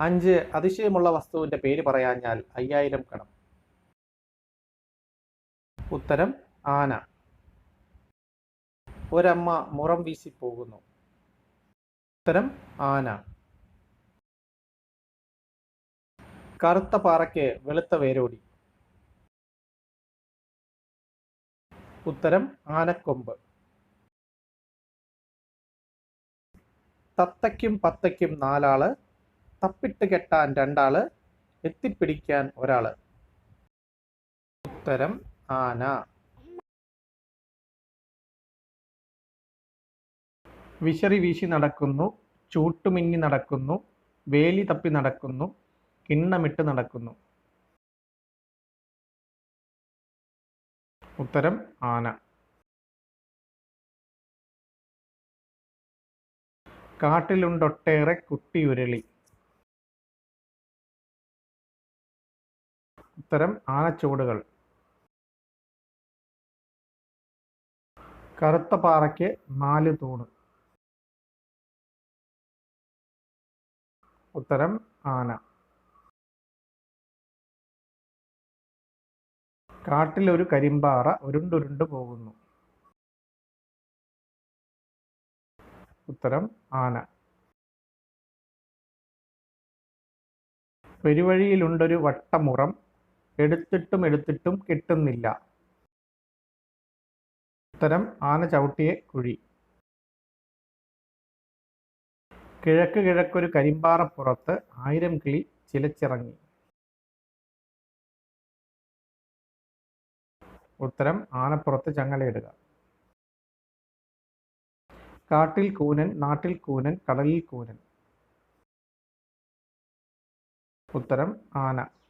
അഞ്ച് അതിശയമുള്ള വസ്തുവിന്റെ പേര് പറയാഞ്ഞാൽ അയ്യായിരം കടം ഉത്തരം ആന. ഒരമ്മ മുറം വീശി പോകുന്നു. ഉത്തരം ആന. കറുത്ത പാറയ്ക്ക് വെളുത്ത വേരോടി. ഉത്തരം ആനക്കൊമ്പ്. തത്തയ്ക്കും പത്തയ്ക്കും നാലാൾ തപ്പിട്ട് കെട്ടാൻ രണ്ടാൾ എത്തിപ്പിടിക്കാൻ ഒരാൾ. ഉത്തരം ആന. വിശറി വീശി നടക്കുന്നു ചൂട്ടുമിന്നി നടക്കുന്നു വേലി തപ്പി നടക്കുന്നു കിണ്ണമിട്ട് നടക്കുന്നു. ഉത്തരം ആന. കാട്ടിലുണ്ടൊട്ടേറെ കുട്ടിയുരളി. ഉത്തരം ആനച്ചുവടുകൾ. കറുത്ത പാറയ്ക്ക് നാല് തൂണ്. ഉത്തരം ആന. കാട്ടിലൊരു കരിമ്പാറ ഉരുണ്ടുരുണ്ടു പോകുന്നു. ഉത്തരം ആന. പെരുവഴിയിലുണ്ടൊരു വട്ടമുറം എടുത്തിട്ടും എടുത്തിട്ടും കിട്ടുന്നില്ല. ഉത്തരം ആന ചവിട്ടിയ കുഴി. കിഴക്ക് കിഴക്കൊരു കരിമ്പാറപ്പുറത്ത് ആയിരം കിളി ചിലച്ചിറങ്ങി. ഉത്തരം ആനപ്പുറത്ത് ചങ്ങലയിടുക. കാട്ടിൽ കൂനൻ നാട്ടിൽ കൂനൻ കടലിൽ കൂനൻ. ഉത്തരം ആന.